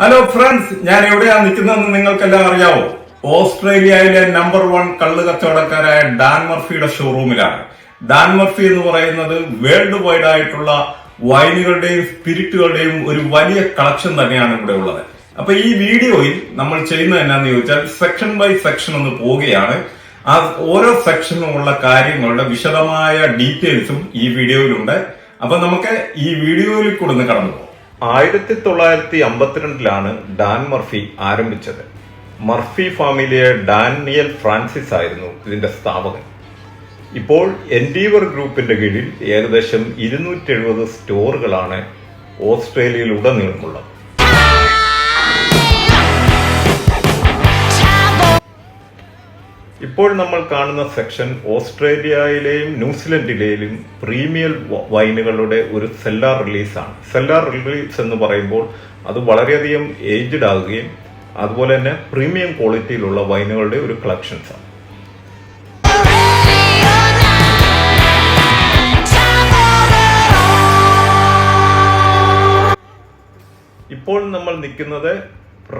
Hello friends ഞാൻ എവിടെയാണ് നിൽക്കുന്നതെന്ന് നിങ്ങൾക്കെല്ലാം അറിയാവോ? ഓസ്ട്രേലിയയിലെ നമ്പർ വൺ കള്ളു കച്ചവടക്കാരായ ഡാൻ മർഫിയുടെ ഷോറൂമിലാണ് ഡാൻ മർഫി എന്ന് പറയുന്നത് വേൾഡ് വൈഡ് ആയിട്ടുള്ള വൈനുകളുടെയും സ്പിരിറ്റുകളുടെയും ഒരു വലിയ കളക്ഷൻ തന്നെയാണ് ഇവിടെ ഉള്ളത്. അപ്പൊ ഈ വീഡിയോയിൽ നമ്മൾ ചെയ്യുന്നത് എന്നാന്ന് ചോദിച്ചാൽ സെക്ഷൻ ബൈ സെക്ഷൻ ഒന്ന് പോവുകയാണ്. ആ ഓരോ സെക്ഷനും ഉള്ള കാര്യങ്ങളുടെ വിശദമായ ഡീറ്റെയിൽസും ഈ വീഡിയോയിലുണ്ട്. അപ്പൊ നമുക്ക് ഈ വീഡിയോയിൽ കൂടെ ഒന്ന് കടന്നു പോകാം. ആയിരത്തി തൊള്ളായിരത്തി അമ്പത്തിരണ്ടിലാണ് ഡാൻ മർഫി ആരംഭിച്ചത്. മർഫി ഫാമിലിയെ ഡാനിയൽ ഫ്രാൻസിസ് ആയിരുന്നു ഇതിന്റെ സ്ഥാപകൻ. ഇപ്പോൾ എൻഡീവർ ഗ്രൂപ്പിന്റെ കീഴിൽ ഏകദേശം ഇരുന്നൂറ്റി എഴുപത് സ്റ്റോറുകളാണ് ഓസ്ട്രേലിയയിൽ ഇപ്പോൾ നമ്മൾ കാണുന്ന സെക്ഷൻ ഓസ്ട്രേലിയയിലെയും ന്യൂസിലൻഡിലെയും പ്രീമിയർ വൈനുകളുടെ ഒരു സെല്ലാർ റിലീസാണ്. സെല്ലാർ റിലീസ് എന്ന് പറയുമ്പോൾ അത് വളരെയധികം ഏജ്ഡ് ആകുകയും അതുപോലെ തന്നെ പ്രീമിയം ക്വാളിറ്റിയിലുള്ള വൈനുകളുടെ ഒരു കളക്ഷൻസാണ്. ഇപ്പോൾ നമ്മൾ നിൽക്കുന്നത്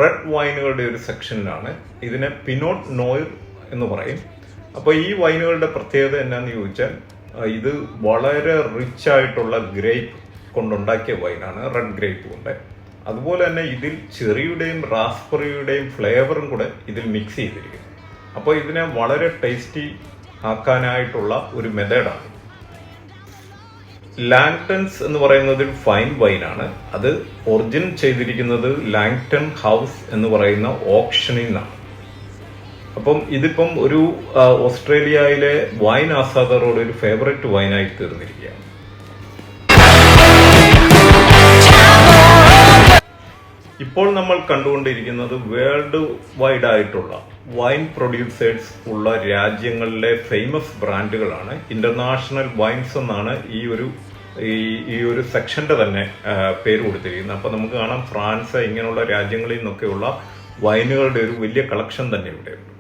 റെഡ് വൈനുകളുടെ ഒരു സെക്ഷനിലാണ്. ഇതിനെ പിനോട്ട് നോയർ എന്ന് പറയും. അപ്പോൾ ഈ വൈനുകളുടെ പ്രത്യേകത എന്നാന്ന് ചോദിച്ചാൽ ഇത് വളരെ റിച്ച് ആയിട്ടുള്ള ഗ്രേപ്പ് കൊണ്ടുണ്ടാക്കിയ വൈനാണ് റെഡ് ഗ്രേപ്പ് കൊണ്ട്. അതുപോലെ തന്നെ ഇതിൽ ചെറിയുടെയും റാസ്ബെറിയുടെയും ഫ്ലേവറും കൂടെ ഇതിൽ മിക്സ് ചെയ്തിരിക്കും അപ്പോൾ ഇതിനെ വളരെ ടേസ്റ്റി ആക്കാനായിട്ടുള്ള ഒരു മെത്തേഡാണ് ലാങ്ടൺസ് എന്ന് പറയുന്നത് ഒരു ഫൈൻ വൈനാണ് അത് ഒറിജിൻ ചെയ്തിരിക്കുന്നത് ലാങ്ടൺ ഹൗസ് എന്ന് പറയുന്ന ഓപ്ഷനിൽ നിന്നാണ്. അപ്പം ഇതിപ്പം ഒരു ഓസ്ട്രേലിയയിലെ വൈൻ ആസാദറോട് ഒരു ഫേവറേറ്റ് വൈനായി തീർന്നിരിക്കുകയാണ്. ഇപ്പോൾ നമ്മൾ കണ്ടുകൊണ്ടിരിക്കുന്നത് വേൾഡ് വൈഡ് ആയിട്ടുള്ള വൈൻ പ്രൊഡ്യൂസേഴ്സ് ഉള്ള രാജ്യങ്ങളിലെ ഫേമസ് ബ്രാൻഡുകളാണ് ഇന്റർനാഷണൽ വൈൻസ് എന്നാണ് ഈ ഒരു ഈ ഒരു സെക്ഷന്റെ തന്നെ പേര് കൊടുത്തിരിക്കുന്നത്. അപ്പൊ നമുക്ക് കാണാം ഫ്രാൻസ് ഇങ്ങനെയുള്ള രാജ്യങ്ങളിൽ നിന്നൊക്കെയുള്ള വൈനുകളുടെ ഒരു വലിയ കളക്ഷൻ തന്നെ ഇവിടെയുണ്ട്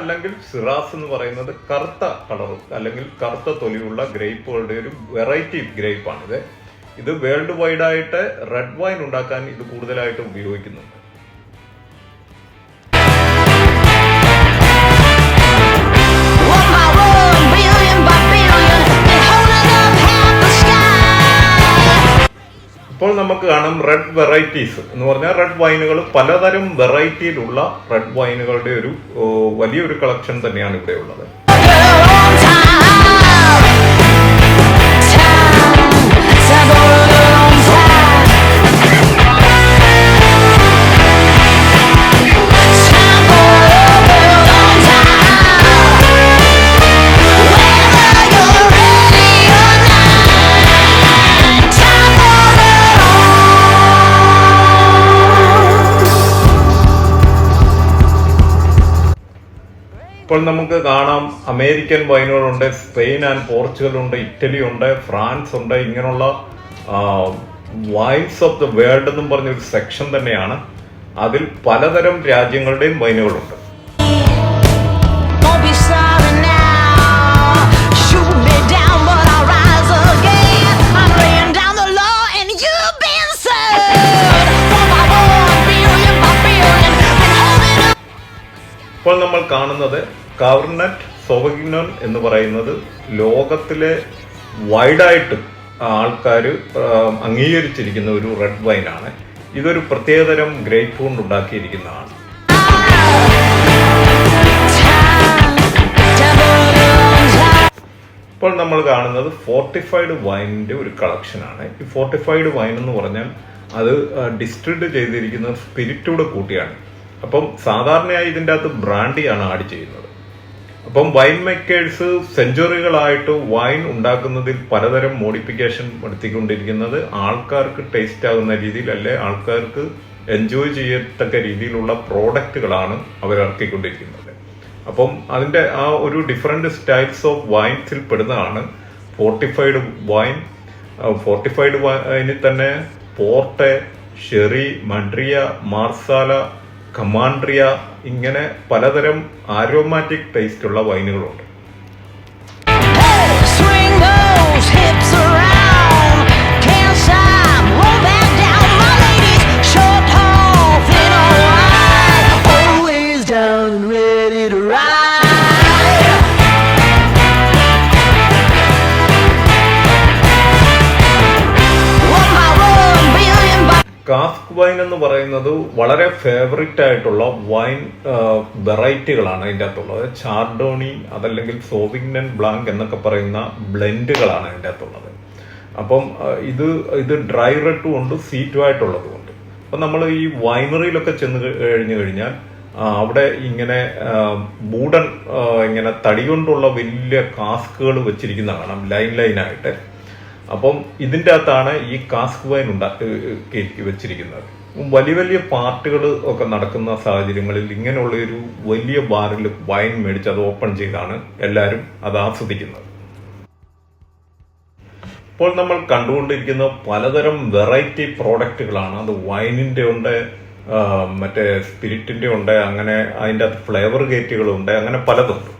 അല്ലെങ്കിൽ സിറാസ് എന്ന് പറയുന്നത് കറുത്ത കളറും അല്ലെങ്കിൽ കറുത്ത തൊലിയുള്ള ഗ്രേപ്പുകളുടെ ഒരു വെറൈറ്റി ഗ്രേപ്പാണിത്. ഇത് വേൾഡ് വൈഡ് ആയിട്ട് റെഡ് വൈൻ ഉണ്ടാക്കാൻ ഇത് കൂടുതലായിട്ട് ഉപയോഗിക്കുന്നുണ്ട്. നമുക്ക് കാണാം റെഡ് വെറൈറ്റീസ് എന്ന് പറഞ്ഞാൽ റെഡ് വൈനുകൾ പലതരം വെറൈറ്റിയിലുള്ള റെഡ് വൈനുകളുടെ ഒരു വലിയൊരു കളക്ഷൻ തന്നെയാണ് ഇവിടെ ഉള്ളത്. ഇപ്പോൾ നമുക്ക് കാണാം അമേരിക്കൻ വൈനുകളുണ്ട് സ്പെയിൻ ആൻഡ് പോർച്ചുഗൽ ഉണ്ട് ഇറ്റലി ഉണ്ട് ഫ്രാൻസ് ഉണ്ട് ഇങ്ങനെയുള്ള വൈൻസ് ഓഫ് ദ വേൾഡ് എന്നും പറഞ്ഞ ഒരു സെക്ഷൻ തന്നെയാണ്. അതിൽ പലതരം രാജ്യങ്ങളുടെയും വൈനുകളുണ്ട്. ഇപ്പോൾ നമ്മൾ കാണുന്നത് കവർണറ്റ് സോവഗിനോൻ എന്ന് പറയുന്നത് ലോകത്തിലെ വൈഡായിട്ട് ആൾക്കാർ അംഗീകരിച്ചിരിക്കുന്ന ഒരു റെഡ് വൈനാണ് ഇതൊരു പ്രത്യേകതരം ഗ്രേപ്പ് കൊണ്ട് ഉണ്ടാക്കിയിരിക്കുന്നതാണ്. ഇപ്പോൾ നമ്മൾ കാണുന്നത് ഫോർട്ടിഫൈഡ് വൈനിന്റെ ഒരു കളക്ഷനാണ് ഈ ഫോർട്ടിഫൈഡ് വൈൻ എന്ന് പറഞ്ഞാൽ അത് ഡിസ്ട്രിബ്യൂട്ട് ചെയ്തിരിക്കുന്ന സ്പിരിറ്റൂടെ കൂട്ടിയാണ്. അപ്പം സാധാരണയായി ഇതിന്റെ അകത്ത് ബ്രാൻഡിയാണ് ആഡ് ചെയ്യുന്നത്. അപ്പം വൈൻ മേക്കേഴ്സ് സെഞ്ചുറികളായിട്ട് വൈൻ ഉണ്ടാക്കുന്നതിൽ പലതരം മോഡിഫിക്കേഷൻ നടത്തിക്കൊണ്ടിരിക്കുന്നത് ആൾക്കാർക്ക് ടേസ്റ്റ് ആകുന്ന രീതിയിൽ അല്ലെ ആൾക്കാർക്ക് എൻജോയ് ചെയ്യത്തക്ക രീതിയിലുള്ള പ്രോഡക്റ്റുകളാണ് അവർ ഇറക്കിക്കൊണ്ടിരിക്കുന്നത്. അപ്പം അതിന്റെ ആ ഒരു ഡിഫറെന്റ് സ്റ്റൈൽസ് ഓഫ് വൈൻസിൽ പെടുന്നതാണ്. ഫോർട്ടിഫൈഡ് വൈൻ ഫോർട്ടിഫൈഡ് വൈനിൽ തന്നെ പോർട്ടെ ഷെറി മഡ്രിയ മാർസാല കമാൻഡ്രിയ ഇങ്ങനെ പലതരം ആരോമാറ്റിക് ടേസ്റ്റുള്ള വൈനുകളുണ്ട് എന്ന് പറയുന്നത് വളരെ ഫേവറിറ്റ് ആയിട്ടുള്ള വൈൻ വെറൈറ്റികളാണ് അതിന്റെ അകത്തുള്ളത് ചാർഡോണി അതല്ലെങ്കിൽ സോവിഗ്നൻ ബ്ലാങ്ക് എന്നൊക്കെ പറയുന്ന ബ്ലെൻഡുകളാണ് അതിന്റെ അകത്തുള്ളത് അപ്പം ഇത് ഇത് ഡ്രൈ റെഡും ഉണ്ട് സീറ്റും ആയിട്ടുള്ളതും ഉണ്ട് അപ്പം നമ്മൾ ഈ വൈനറിയിലൊക്കെ ചെന്ന് കഴിഞ്ഞു കഴിഞ്ഞാൽ അവിടെ ഇങ്ങനെ ബൂഡൻ ഇങ്ങനെ തടി കൊണ്ടുള്ള വലിയ കാസ്കുകൾ വെച്ചിരിക്കുന്ന കാണാം. ലൈൻ ലൈനായിട്ട് അപ്പം ഇതിന്റെ അകത്താണ് ഈ കാസ്ക് വൈൻ ഉണ്ടാക്കി വെച്ചിരിക്കുന്നത്. വലിയ വലിയ പാർട്ടികൾ ഒക്കെ നടക്കുന്ന സാഹചര്യങ്ങളിൽ ഇങ്ങനെയുള്ള ഒരു വലിയ ബാറിൽ വൈൻ മേടിച്ച് അത് ഓപ്പൺ ചെയ്താണ് എല്ലാവരും അത് ആസ്വദിക്കുന്നത് ഇപ്പോൾ നമ്മൾ കണ്ടുകൊണ്ടിരിക്കുന്ന പലതരം വെറൈറ്റി പ്രോഡക്റ്റുകളാണ് അത് വൈനിന്റെ ഉണ്ട് മറ്റേ സ്പിരിറ്റിന്റെ ഉണ്ട് അങ്ങനെ അതിന്റെ അകത്ത് ഫ്ലേവർ ഗേറ്റുകളുണ്ട് അങ്ങനെ പലതുണ്ട്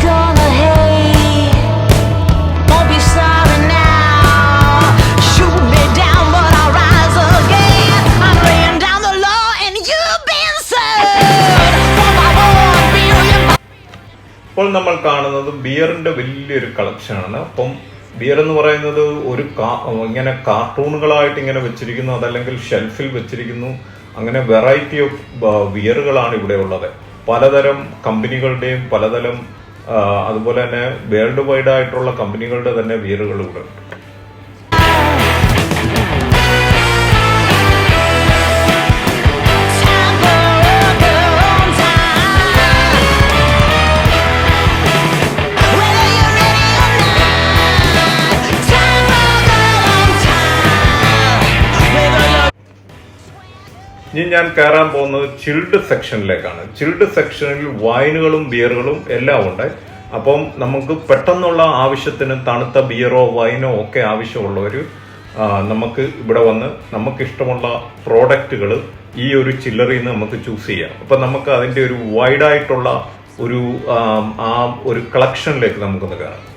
gonna. ഇപ്പോൾ നമ്മൾ കാണുന്നത് ബിയറിന്റെ വലിയൊരു കളക്ഷനാണ് അപ്പം ബിയർ എന്ന് പറയുന്നത് ഒരു ഇങ്ങനെ കാർട്ടൂണുകളായിട്ട് ഇങ്ങനെ വെച്ചിരിക്കുന്നു അതല്ലെങ്കിൽ ഷെൽഫിൽ വെച്ചിരിക്കുന്നു അങ്ങനെ വെറൈറ്റി ഓഫ് ബിയറുകളാണ് ഇവിടെ ഉള്ളത്. പലതരം കമ്പനികളുടെയും പലതരം അതുപോലെ തന്നെ വേൾഡ് വൈഡ് ആയിട്ടുള്ള കമ്പനികളുടെ തന്നെ ബിയറുകൾ ഇവിടെ ഉണ്ട്. ഇനി ഞാൻ കയറാൻ പോകുന്നത് ചിൽഡ് സെക്ഷനിലേക്കാണ് ചിൽഡ് സെക്ഷനിൽ വൈനുകളും ബിയറുകളും എല്ലാം ഉണ്ട്. അപ്പം നമുക്ക് പെട്ടെന്നുള്ള ആവശ്യത്തിന് തണുത്ത ബിയറോ വൈനോ ഒക്കെ ആവശ്യമുള്ളവർ നമുക്ക് ഇവിടെ വന്ന് നമുക്ക് ഇഷ്ടമുള്ള പ്രോഡക്റ്റുകൾ ഈ ഒരു ചില്ലറിൽ നിന്ന് നമുക്ക് ചൂസ് ചെയ്യാം. അപ്പം നമുക്ക് അതിന്റെ ഒരു വൈഡായിട്ടുള്ള ഒരു ആ ഒരു കളക്ഷനിലേക്ക് നമുക്കൊന്ന് കയറാം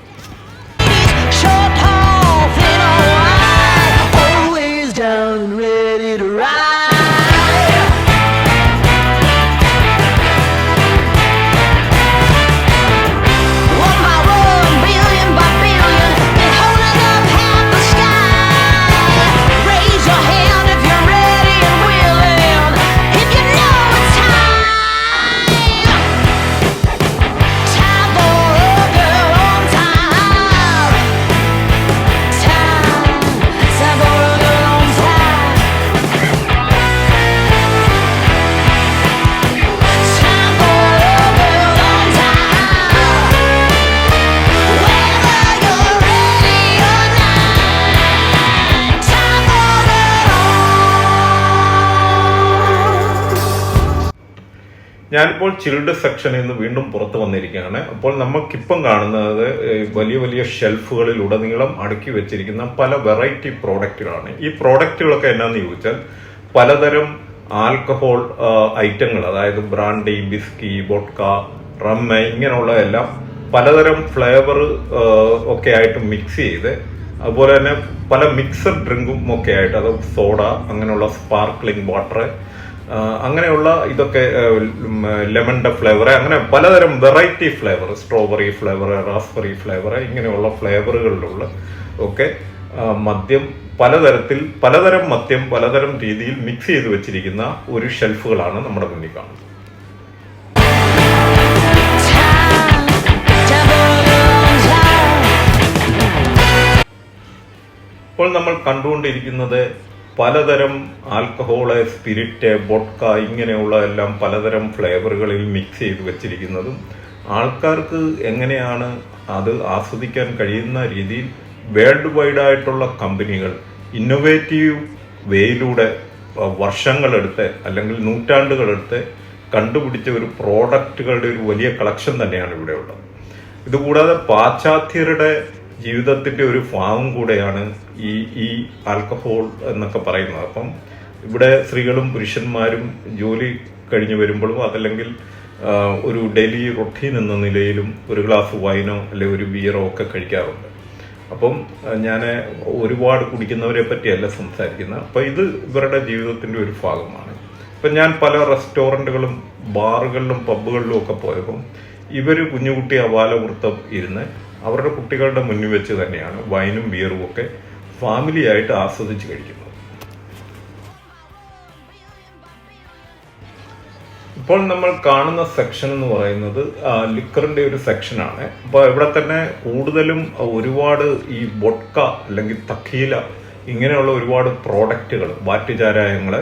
ഞാനിപ്പോൾ ചിൽഡ് സെക്ഷനിൽ നിന്ന് വീണ്ടും പുറത്തു വന്നിരിക്കുകയാണ്. അപ്പോൾ നമുക്കിപ്പം കാണുന്നത് വലിയ വലിയ ഷെൽഫുകളിൽ ഉടനീളം അടുക്കി വെച്ചിരിക്കുന്ന പല വെറൈറ്റി പ്രോഡക്റ്റുകളാണ് ഈ പ്രോഡക്റ്റുകളൊക്കെ എന്നാന്ന് ചോദിച്ചാൽ പലതരം ആൽക്കഹോൾ ഐറ്റങ്ങൾ അതായത് ബ്രാൻഡി ബിസ്കി ബോട്ട്ക റമ്മ ഇങ്ങനെയുള്ള എല്ലാം പലതരം ഫ്ലേവർ ഒക്കെ ആയിട്ട് മിക്സ് ചെയ്ത് അതുപോലെ തന്നെ പല മിക്സഡ് ഡ്രിങ്കും ഒക്കെ ആയിട്ട് അത് സോഡ അങ്ങനെയുള്ള സ്പാർക്ലിംഗ് വാട്ടർ അങ്ങനെയുള്ള ഇതൊക്കെ ലെമണിന്റെ ഫ്ലേവർ അങ്ങനെ പലതരം variety flavour strawberry flavour raspberry flavour ഇങ്ങനെയുള്ള ഫ്ലേവറുകളിലുള്ള ഒക്കെ മദ്യം പലതരത്തിൽ പലതരം മദ്യം പലതരം രീതിയിൽ മിക്സ് ചെയ്ത് വെച്ചിരിക്കുന്ന ഒരു ഷെൽഫുകളാണ് നമ്മുടെ മുന്നിൽ കാണുന്നത്. ഇപ്പോൾ നമ്മൾ കണ്ടുകൊണ്ടിരിക്കുന്നത് പലതരം ആൽക്കഹോൾ സ്പിരിറ്റ് ബൊട്ക ഇങ്ങനെയുള്ള എല്ലാം പലതരം ഫ്ലേവറുകളിൽ മിക്സ് ചെയ്ത് വെച്ചിരിക്കുന്നതും ആൾക്കാർക്ക് എങ്ങനെയാണ് അത് ആസ്വദിക്കാൻ കഴിയുന്ന രീതിയിൽ വേൾഡ് വൈഡ് ആയിട്ടുള്ള കമ്പനികൾ ഇന്നൊവേറ്റീവ് വേയിലൂടെ വർഷങ്ങളെടുത്ത് അല്ലെങ്കിൽ നൂറ്റാണ്ടുകളെടുത്ത് കണ്ടുപിടിച്ച ഒരു പ്രോഡക്റ്റുകളുടെ ഒരു വലിയ കളക്ഷൻ തന്നെയാണ് ഇവിടെയുള്ളത്. ഇതുകൂടാതെ പാശ്ചാത്യരുടെ ജീവിതത്തിന്റെ ഒരു ഭാവം കൂടെയാണ് ഈ ഈ ആൽക്കഹോൾ എന്നൊക്കെ പറയുന്നത്. അപ്പം ഇവിടെ സ്ത്രീകളും പുരുഷന്മാരും ജോലി കഴിഞ്ഞ് വരുമ്പോഴും അതല്ലെങ്കിൽ ഒരു ഡെയിലി റൊട്ടീൻ എന്ന നിലയിലും ഒരു ഗ്ലാസ് വൈനോ അല്ലെ ഒരു ബിയറോ ഒക്കെ കഴിക്കാറുണ്ട്. അപ്പം ഞാൻ ഒരുപാട് കുടിക്കുന്നവരെ പറ്റിയല്ല സംസാരിക്കുന്നത്. അപ്പം ഇത് ഇവരുടെ ജീവിതത്തിന്റെ ഒരു ഭാഗമാണ്. ഇപ്പം ഞാൻ പല റെസ്റ്റോറന്റുകളും ബാറുകളിലും പബ്ബുകളിലും ഒക്കെ പോയപ്പം ഇവർ കുഞ്ഞുകുട്ടി അപാലവൃത്തം ഇരുന്ന് അവരുടെ കുട്ടികളുടെ മുന്നിൽ വെച്ച് തന്നെയാണ് വൈനും ബിയറും ഒക്കെ ഫാമിലിയായിട്ട് ആസ്വദിച്ച് കഴിക്കുന്നത്. ഇപ്പോൾ നമ്മൾ കാണുന്ന സെക്ഷൻ എന്ന് പറയുന്നത് ലിക്കറിന്റെ ഒരു സെക്ഷനാണ് അപ്പോൾ ഇവിടെ തന്നെ കൂടുതലും ഒരുപാട് ഈ ബൊട്ക അല്ലെങ്കിൽ തക്കീല ഇങ്ങനെയുള്ള ഒരുപാട് പ്രോഡക്റ്റുകൾ വാറ്റുചാരായങ്ങൾ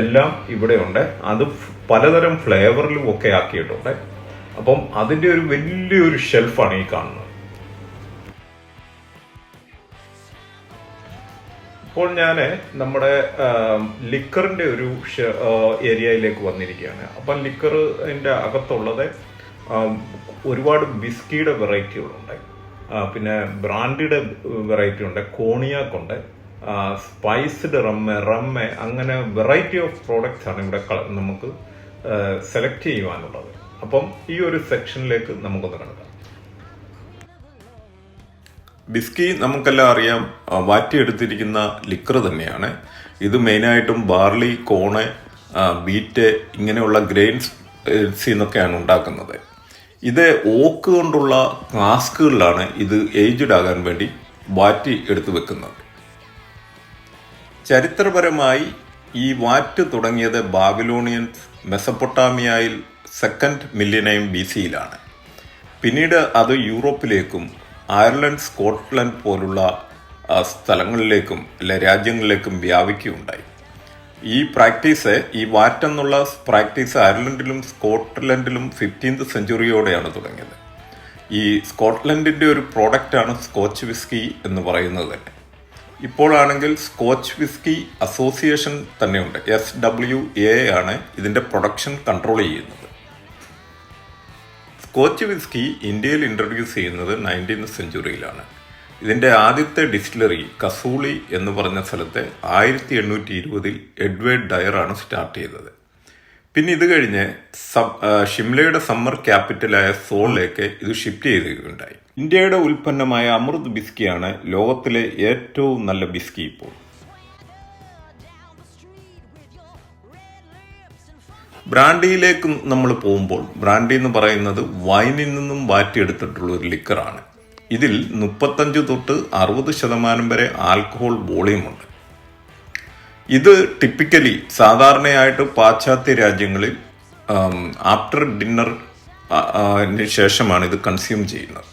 എല്ലാം ഇവിടെയുണ്ട് അത് പലതരം ഫ്ലേവറിലും ഒക്കെ ആക്കിയിട്ടുണ്ട്. അപ്പം അതിന്റെ ഒരു വലിയൊരു ഷെൽഫാണ് ഈ കാണുന്നത്. ഇപ്പോൾ ഞാൻ നമ്മുടെ ലിക്കറിന്റെ ഒരു ഏരിയയിലേക്ക് വന്നിരിക്കുകയാണ്. അപ്പം ലിക്കറിന്റെ അകത്തുള്ളത് ഒരുപാട് ബിസ്കിയുടെ വെറൈറ്റികളുണ്ട്. പിന്നെ ബ്രാൻഡിയുടെ വെറൈറ്റി ഉണ്ട് കോണിയാക്ക് ഉണ്ട് സ്പൈസ്ഡ് റമ്മ് റമ്മ് അങ്ങനെ വെറൈറ്റി ഓഫ് പ്രോഡക്റ്റ്സ് ആണ് ഇവിടെ നമുക്ക് സെലക്ട് ചെയ്യുവാനുള്ളത്. അപ്പം ഈ ഒരു സെക്ഷനിലേക്ക് നമുക്കൊന്ന് കിടക്കാം. ബിസ്കി നമുക്കെല്ലാം അറിയാം വാറ്റിയെടുത്തിരിക്കുന്ന ലിക്കർ തന്നെയാണ്. ഇത് മെയിനായിട്ടും ബാർലി കോണ് ബീറ്റ് ഇങ്ങനെയുള്ള ഗ്രെയിൻസ് നിന്നൊക്കെയാണ് ഉണ്ടാക്കുന്നത്. ഇത് ഓക്ക് കൊണ്ടുള്ള ഫ്ലാസ്കുകളിലാണ് ഇത് ഏജ്ഡ് ആകാൻ വേണ്ടി വാറ്റി എടുത്തു വെക്കുന്നത്. ചരിത്രപരമായി ഈ വാറ്റ് തുടങ്ങിയത് ബാബിലോണിയൻ മെസപ്പൊട്ടാമിയയിൽ സെക്കൻഡ് മില്യനയും ബി സിയിലാണ്. പിന്നീട് അത് യൂറോപ്പിലേക്കും അയർലൻഡ് സ്കോട്ട്ലൻഡ് പോലുള്ള സ്ഥലങ്ങളിലേക്കും അല്ലെ രാജ്യങ്ങളിലേക്കും വ്യാപിക്കുകയുണ്ടായി. ഈ പ്രാക്ടീസ് ഈ വാറ്റ് എന്നുള്ള പ്രാക്ടീസ് അയർലൻഡിലും സ്കോട്ട്ലൻഡിലും ഫിഫ്റ്റീൻത് സെഞ്ചുറിയോടെയാണ് തുടങ്ങിയത്. ഈ സ്കോട്ട്ലൻഡിന്റെ ഒരു പ്രോഡക്റ്റാണ് സ്കോച്ച് വിസ്കി എന്ന് പറയുന്നത് തന്നെ. ഇപ്പോഴാണെങ്കിൽ സ്കോച്ച് വിസ്കി അസോസിയേഷൻ തന്നെയുണ്ട് എസ് ഡബ്ല്യു എ ആണ് ഇതിന്റെ പ്രൊഡക്ഷൻ കൺട്രോൾ ചെയ്യുന്നത്. സ്കോച്ച് വിസ്കി ഇന്ത്യയിൽ ഇൻട്രൊഡ്യൂസ് ചെയ്യുന്നത് നയന്റീൻ സെഞ്ചുറിയിലാണ് ഇതിന്റെ ആദ്യത്തെ ഡിസ്റ്റിലറി കസൂളി എന്ന് പറഞ്ഞ സ്ഥലത്തെ ആയിരത്തി എണ്ണൂറ്റി ഇരുപതിൽ എഡ്വേർഡ് ഡയറാണ് സ്റ്റാർട്ട് ചെയ്തത്. പിന്നെ ഇത് കഴിഞ്ഞ് ഷിംലയുടെ സമ്മർ ക്യാപിറ്റലായ സോളിലേക്ക് ഇത് ഷിഫ്റ്റ് ചെയ്യുകയുണ്ടായി ഇന്ത്യയുടെ ഉൽപ്പന്നമായ അമൃത് ബിസ്കിയാണ് ലോകത്തിലെ ഏറ്റവും നല്ല ബിസ്കി ഇപ്പോൾ. ബ്രാൻഡിയിലേക്ക് നമ്മൾ പോകുമ്പോൾ ബ്രാൻഡി എന്ന് പറയുന്നത് വൈനിൽ നിന്നും വാറ്റിയെടുത്തിട്ടുള്ള ഒരു ലിക്കറാണ്. ഇതിൽ മുപ്പത്തഞ്ച് തൊട്ട് അറുപത് ശതമാനം വരെ ആൽക്കഹോൾ വോളിയമുണ്ട്. ഇത് ടിപ്പിക്കലി സാധാരണയായിട്ട് പാശ്ചാത്യ രാജ്യങ്ങളിൽ ആഫ്റ്റർ ഡിന്നർ ശേഷമാണ് ഇത് കൺസ്യൂം ചെയ്യുന്നത്.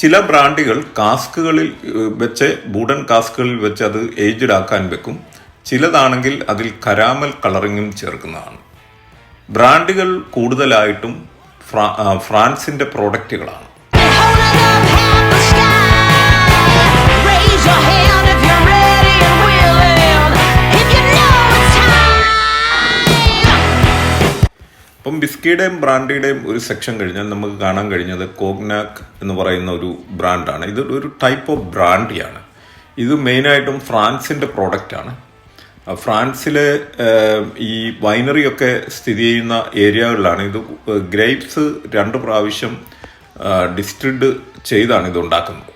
ചില ബ്രാൻഡുകൾ കാസ്കുകളിൽ വെച്ച് ബൂഡൻ കാസ്കുകളിൽ വെച്ച് അത് ഏജ്ഡ് ആക്കാൻ വെക്കും. ചിലതാണെങ്കിൽ അതിൽ കരാമൽ കളറിങ്ങും ചേർക്കുന്നതാണ്. ബ്രാൻഡുകൾ കൂടുതലായിട്ടും ഫ്രാ- ഫ്രാൻസിന്റെ പ്രോഡക്റ്റുകളാണ്. അപ്പം ബിസ്കിയുടെയും ബ്രാൻഡിയുടെയും ഒരു സെക്ഷൻ കഴിഞ്ഞാൽ നമുക്ക് കാണാൻ കഴിഞ്ഞത് കോഗ്നാക് എന്ന് പറയുന്ന ഒരു ബ്രാൻഡാണ്. ഇത് ഒരു ടൈപ്പ് ഓഫ് ബ്രാൻഡിയാണ്. ഇത് മെയിനായിട്ടും ഫ്രാൻസിന്റെ പ്രോഡക്റ്റാണ്. ഫ്രാൻസിലെ ഏഹ്, ഈ വൈനറിയൊക്കെ സ്ഥിതി ചെയ്യുന്ന ഏരിയകളിലാണ്. ഇത് ഗ്രേപ്സ് രണ്ട് പ്രാവശ്യം ഡിസ്ട്രിഡ് ചെയ്താണ് ഇത് ഉണ്ടാക്കുന്നത്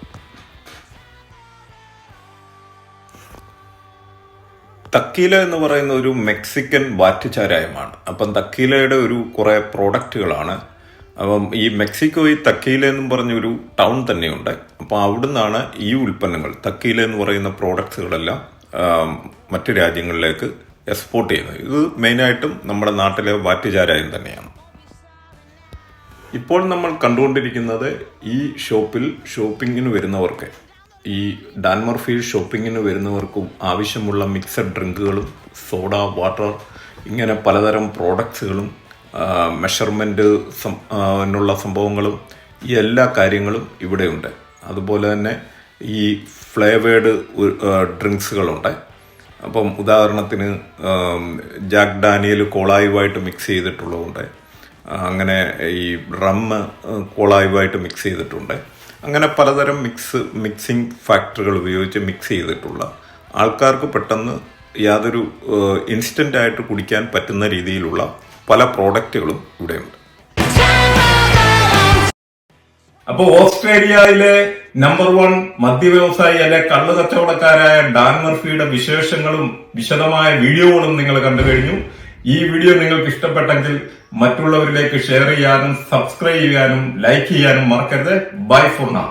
തക്കീല എന്ന് പറയുന്ന ഒരു മെക്സിക്കൻ വാറ്റുചാരായമാണ്. അപ്പം തക്കീലയുടെ ഒരു കുറേ പ്രോഡക്റ്റുകളാണ്. അപ്പം ഈ മെക്സിക്കോയിൽ തക്കീല എന്നും പറഞ്ഞ ഒരു ടൗൺ തന്നെയുണ്ട്. അപ്പം അവിടുന്നാണ് ഈ ഉൽപ്പന്നങ്ങൾ തക്കീല എന്ന് പറയുന്ന പ്രോഡക്ട്സുകളെല്ലാം മറ്റു രാജ്യങ്ങളിലേക്ക് എക്സ്പോർട്ട് ചെയ്യുന്നത്. ഇത് മെയിനായിട്ടും നമ്മുടെ നാട്ടിലെ വാറ്റുചാരായം തന്നെയാണ്. ഇപ്പോൾ നമ്മൾ കണ്ടുകൊണ്ടിരിക്കുന്നത് ഈ ഷോപ്പിൽ ഷോപ്പിങ്ങിന് വരുന്നവർക്ക് ഈ ഡാൻമർഫീൽഡ് ഷോപ്പിങ്ങിന് വരുന്നവർക്കും ആവശ്യമുള്ള മിക്സഡ് ഡ്രിങ്കുകളും സോഡ വാട്ടർ ഇങ്ങനെ പലതരം പ്രോഡക്ട്സുകളും മെഷർമെന്റ് നുള്ള സംഭവങ്ങളും ഈ എല്ലാ കാര്യങ്ങളും ഇവിടെയുണ്ട്. അതുപോലെ തന്നെ ഈ ഫ്ലേവേഡ് ഡ്രിങ്ക്സുകളുണ്ട്. അപ്പം ഉദാഹരണത്തിന് ജാക്ക് ഡാനിയൽ കോളായുമായിട്ട് മിക്സ് ചെയ്തിട്ടുള്ളതുണ്ട്. അങ്ങനെ ഈ റമ്മ് കോളായുമായിട്ട് മിക്സ് ചെയ്തിട്ടുണ്ട്. അങ്ങനെ പലതരം മിക്സ് മിക്സിംഗ് ഫാക്ടറികൾ ഉപയോഗിച്ച് മിക്സ് ചെയ്തിട്ടുള്ള ആൾക്കാർക്ക് പെട്ടെന്ന് യാതൊരു ഇൻസ്റ്റന്റായിട്ട് കുടിക്കാൻ പറ്റുന്ന രീതിയിലുള്ള പല പ്രോഡക്റ്റുകളും ഇവിടെയുണ്ട്. അപ്പൊ ഓസ്ട്രേലിയയിലെ നമ്പർ വൺ മദ്യവ്യവസായി അല്ലെ കള്ളു കച്ചവടക്കാരായ ഡാൻ മർഫിയുടെ വിശേഷങ്ങളും വിശദമായ വീഡിയോകളും നിങ്ങൾ കണ്ടു കഴിഞ്ഞു. ഈ വീഡിയോ നിങ്ങൾക്ക് ഇഷ്ടപ്പെട്ടെങ്കിൽ മറ്റുള്ളവരിലേക്ക് ഷെയർ ചെയ്യാനും സബ്സ്ക്രൈബ് ചെയ്യാനും ലൈക്ക് ചെയ്യാനും മറക്കരുത്. ബൈ ഫോർ നാ